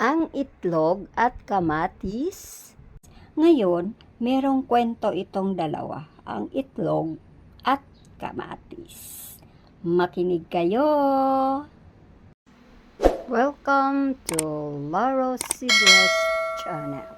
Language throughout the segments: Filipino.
ang itlog at kamatis. Ngayon, merong kwento itong dalawa, ang itlog at kamatis. Makinig kayo! Welcome to Laro Sibres Channel.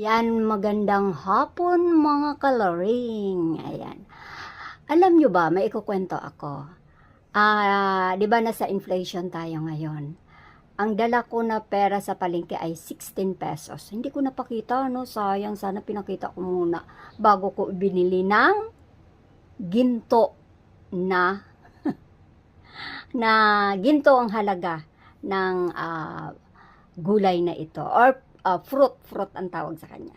Yan, magandang hapon mga kaloring. Ayan. Alam nyo ba, may ikukwento ako. Ah, 'di ba nasa inflation tayo ngayon? Ang dala ko na pera sa palengke ay 16 pesos. Hindi ko napakita, no? Sayang, sana pinakita ko muna bago ko binili ng ginto na na ginto ang halaga ng ah, gulay na ito or ah, fruit, fruit ang tawag sa kanya.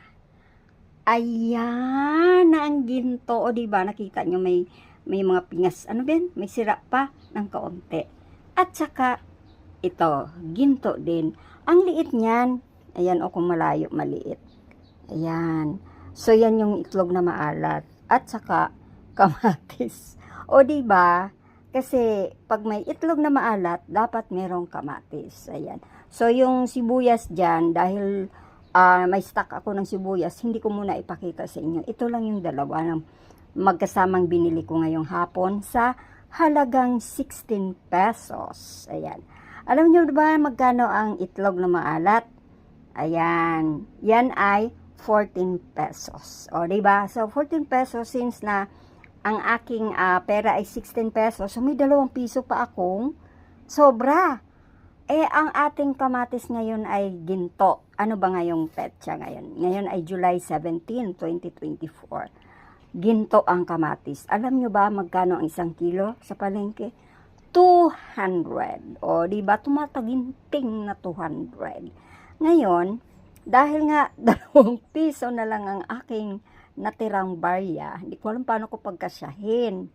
Ayan, na ang ginto. Di ba nakita nyo may may mga pingas, ano ben, may sira pa ng kaunti. At saka, ito, ginto din. Ang liit niyan, ayan o kung malayo, maliit. Ayan. So, yan yung itlog na maalat. At saka, kamatis. O, ba Kasi, pag may itlog na maalat, dapat merong kamatis. Ayan. So, yung sibuyas dyan, dahil ah, may stock ako ng sibuyas, hindi ko muna ipakita sa inyo. Ito lang yung dalawa ng magkasamang binili ko ngayong hapon sa halagang 16 pesos. Ayan. Alam niyo ba magkano ang itlog na maalat? Ayan. Yan ay 14 pesos. O, ba? So, 14 pesos since na ang aking ah, pera ay 16 pesos, so may dalawang piso pa akong sobra. Eh, ang ating kamatis ngayon ay ginto. Ano ba ngayong petsa ngayon? Ngayon ay July 17, 2024 ginto ang kamatis. Alam nyo ba magkano ang isang kilo sa palengke? 200. O, di ba tumataginting na 200. Ngayon, dahil nga dalawang piso na lang ang aking natirang barya, hindi ko alam paano ko pagkasyahin.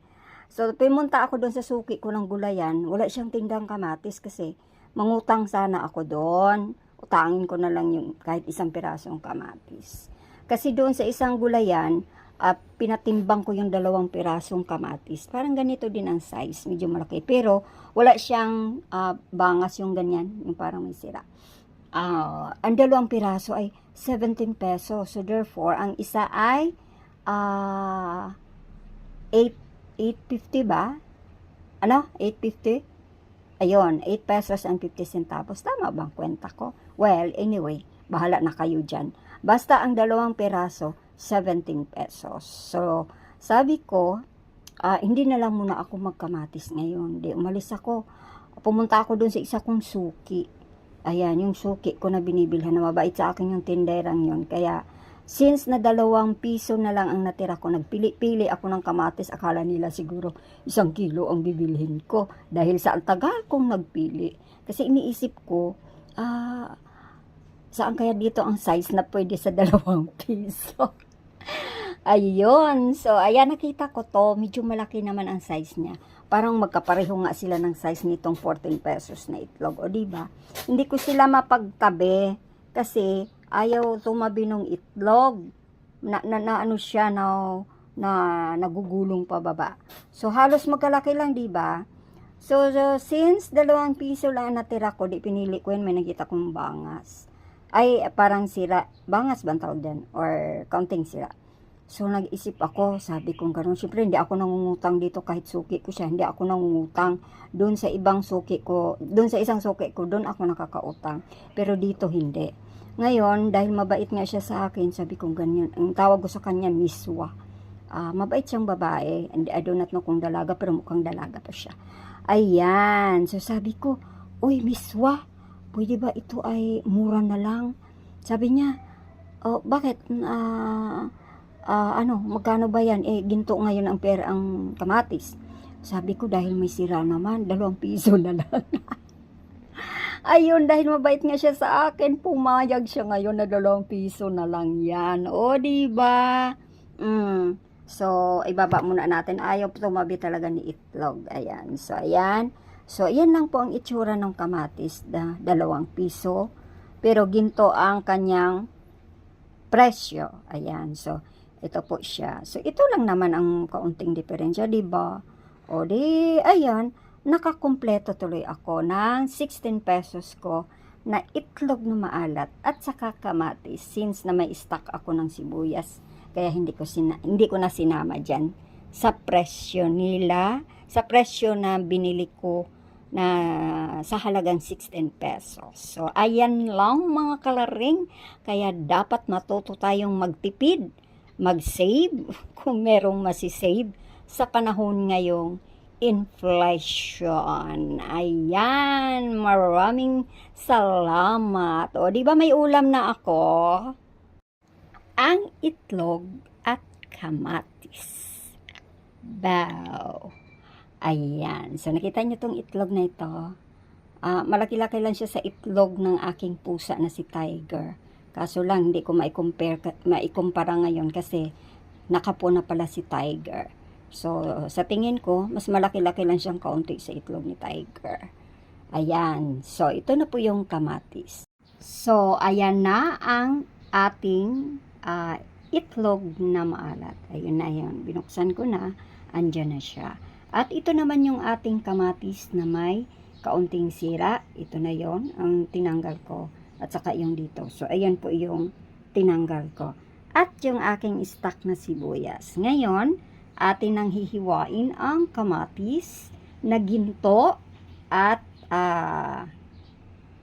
So, pumunta ako doon sa suki ko ng gulayan. Wala siyang tindang kamatis kasi mangutang sana ako doon. Utangin ko na lang yung kahit isang pirasong kamatis. Kasi doon sa isang gulayan, at pinatimbang ko yung dalawang pirasong kamatis. Parang ganito din ang size, medyo malaki. Pero wala siyang ah, bangas yung ganyan, yung parang may sira. Ah, ang dalawang piraso ay 17 pesos. So therefore, ang isa ay ah 8 850 ba? Ano? 850? Ayun, 8 pesos and 50 centavos. Tama bang kwenta ko? Well, anyway, bahala na kayo dyan. Basta ang dalawang piraso, 17 pesos. So, sabi ko, ah, hindi na lang muna ako magkamatis ngayon. Di, umalis ako. Pumunta ako dun sa isa kong suki. Ayan, yung suki ko na binibilhan na mabait sa akin yung tinderang yon Kaya, since na dalawang piso na lang ang natira ko, nagpili-pili ako ng kamatis. Akala nila siguro isang kilo ang bibilhin ko. Dahil sa tagal kong nagpili. Kasi iniisip ko, ah, saan kaya dito ang size na pwede sa dalawang piso? Ayun. So, ayan, nakita ko to. Medyo malaki naman ang size niya. Parang magkapareho nga sila ng size nitong 14 pesos na itlog. O, diba? Hindi ko sila mapagtabi kasi ayaw tumabi ng itlog. Na, na, na ano siya na, na nagugulong pababa. So, halos magkalaki lang, diba? So, so, since dalawang piso lang ang natira ko, di pinili ko yun, may nakita kong bangas. Ay, parang sira. Bangas ba tawag dyan? Or counting sira. So, nag-isip ako, sabi kong gano'n. Siyempre, hindi ako nangungutang dito kahit suki ko siya. Hindi ako nangungutang doon sa ibang suki ko. Doon sa isang suki ko, doon ako nakakautang. Pero dito, hindi. Ngayon, dahil mabait nga siya sa akin, sabi kong ganyan. Ang tawag ko sa kanya, Miswa. Ah, mabait siyang babae. And I do not know kung dalaga, pero mukhang dalaga pa siya. Ayan. So, sabi ko, Uy, Miswa, pwede ba ito ay mura na lang? Sabi niya, oh, bakit? Ah, ah, ano, magkano ba yan? Eh, ginto ngayon ang pera ang kamatis. Sabi ko, dahil may sira naman, dalawang piso na lang. Ayun, dahil mabait nga siya sa akin, pumayag siya ngayon na dalawang piso na lang yan. O, di ba? Mm. So, ibaba muna natin. Ayaw tumabi talaga ni itlog. Ayan. So, ayan. So, ayan lang po ang itsura ng kamatis na dalawang piso. Pero ginto ang kanyang presyo. Ayan. So, ito po siya. So, ito lang naman ang kaunting diferensya, di ba? O di, ayan, nakakumpleto tuloy ako ng 16 pesos ko na itlog na maalat at saka kamatis since na may stock ako ng sibuyas kaya hindi ko sina- hindi ko na sinama diyan sa presyo nila sa presyo na binili ko na sa halagang 16 pesos. So, ayan lang mga kalaring. Kaya dapat matuto tayong magtipid, mag-save, kung merong masisave sa panahon ngayong inflation. Ayan, maraming salamat. O, di ba may ulam na ako? Ang itlog at kamatis. Bow. Ayan. So, nakita niyo tong itlog na ito. Ah, malaki-laki lang siya sa itlog ng aking pusa na si Tiger. Kaso lang, hindi ko mai-compare, ka- maikumpara ngayon kasi nakapo na pala si Tiger. So, sa tingin ko, mas malaki-laki lang siyang kaunti sa itlog ni Tiger. Ayan. So, ito na po yung kamatis. So, ayan na ang ating ah, itlog na maalat. Ayun na yun. Binuksan ko na. Andyan na siya. At ito naman yung ating kamatis na may kaunting sira. Ito na yon ang tinanggal ko. At saka yung dito. So, ayan po yung tinanggal ko. At yung aking stock na sibuyas. Ngayon, atin nang hihiwain ang kamatis na ginto at ah,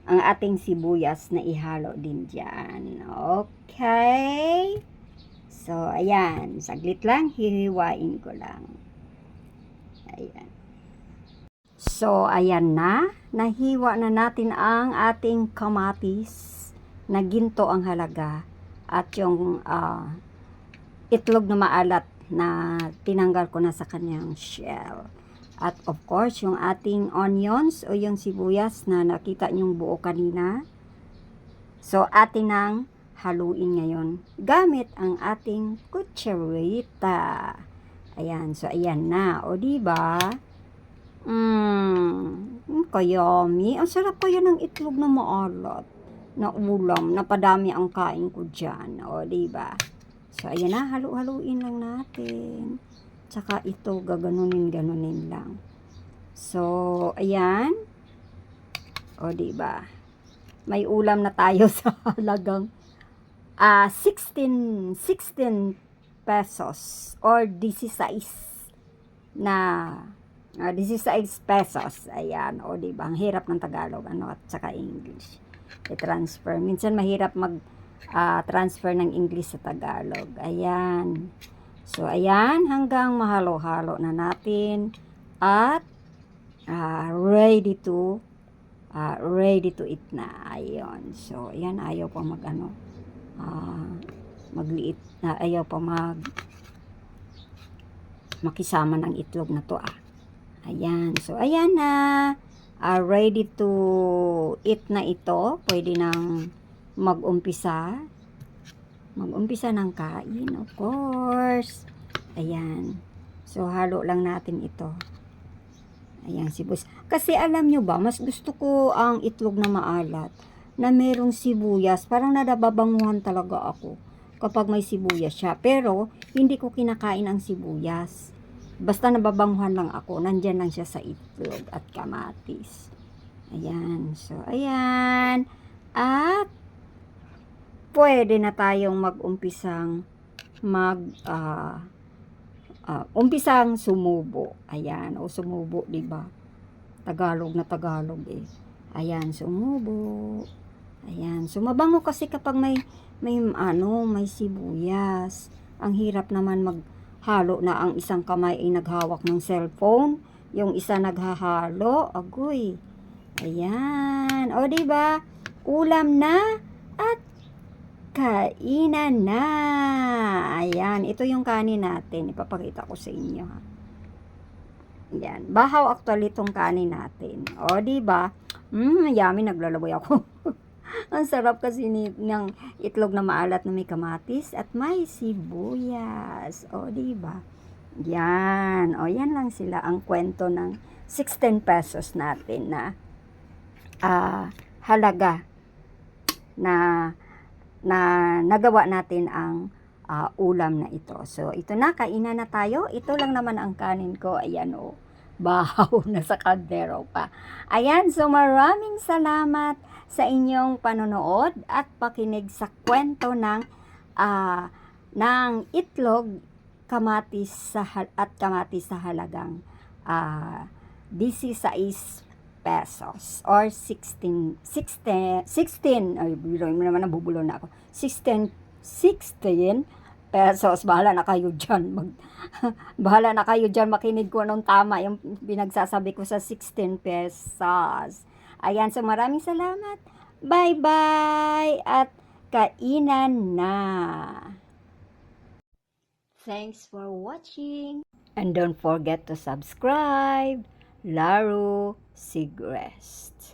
ang ating sibuyas na ihalo din dyan. Okay? So, ayan. Saglit lang, hihiwain ko lang. Ayan. So, ayan na. Nahiwa na natin ang ating kamatis na ginto ang halaga at yung ah, itlog na maalat na tinanggal ko na sa kanyang shell. At of course, yung ating onions o yung sibuyas na nakita nyong buo kanina. So, atin nang haluin ngayon gamit ang ating kutsarita. Ayan, so ayan na. O, di ba? Mmm, kayami. Ang sarap kaya ng itlog na maalat na ulam. Napadami ang kain ko dyan. O, di ba? So, ayan na. Halu-haluin lang natin. Tsaka ito, gaganunin-ganunin lang. So, ayan. O, di ba? May ulam na tayo sa halagang ah 16 16 pesos or 16 na ah, 16 pesos. Ayan, o di ba? Ang hirap ng Tagalog ano at saka English. I-transfer. Minsan mahirap mag ah, transfer ng English sa Tagalog. Ayan. So ayan hanggang mahalo-halo na natin at ah, ready to ah, ready to eat na. Ayun. So ayan ayaw pa mag ano ah, magliit na ayaw pa mag makisama ng itlog na to ah. Ayan. So, ayan na. Ah, ready to eat na ito. Pwede nang mag-umpisa. Mag-umpisa ng kain, of course. Ayan. So, halo lang natin ito. Ayan, sibuyas. Kasi alam nyo ba, mas gusto ko ang itlog na maalat na merong sibuyas. Parang nadababanguhan talaga ako kapag may sibuyas siya. Pero, hindi ko kinakain ang sibuyas. Basta nababanguhan lang ako, nandyan lang siya sa itlog at kamatis. Ayan. So, ayan. At, pwede na tayong mag-umpisang mag, ah, ah, umpisang sumubo. Ayan. O sumubo, di ba? Tagalog na Tagalog eh. Ayan, sumubo. Ayan. So, mabango kasi kapag may, may ano, may sibuyas. Ang hirap naman mag, halo na ang isang kamay ay naghawak ng cellphone, yung isa naghahalo, agoy. Ayan. O, di ba? Ulam na at kainan na. Ayan. Ito yung kanin natin. Ipapakita ko sa inyo, ha. Yan. Bahaw actually itong kanin natin. O, di ba? Mmm, yummy. Naglalaboy ako. Ang sarap kasi ni, ng itlog na maalat na may kamatis at may sibuyas. O, di ba? Yan. O, yan lang sila ang kwento ng 16 pesos natin na ah, halaga na na nagawa natin ang ah, ulam na ito. So, ito na, kainan na tayo. Ito lang naman ang kanin ko. Ayan, o. bahaw na sa kaldero pa. Ayan, so maraming salamat sa inyong panonood at pakinig sa kwento ng ah, ng itlog kamatis sa at kamatis sa halagang ah 16 pesos or 16 16 16 ay biruin mo naman nabubulo na ako. 16 16 pesos. Bahala na kayo diyan mag bahala na kayo diyan makinig ko anong tama yung pinagsasabi ko sa 16 pesos ayan so maraming salamat bye bye at kainan na Thanks for watching. And don't forget to subscribe. Laro Sigrest.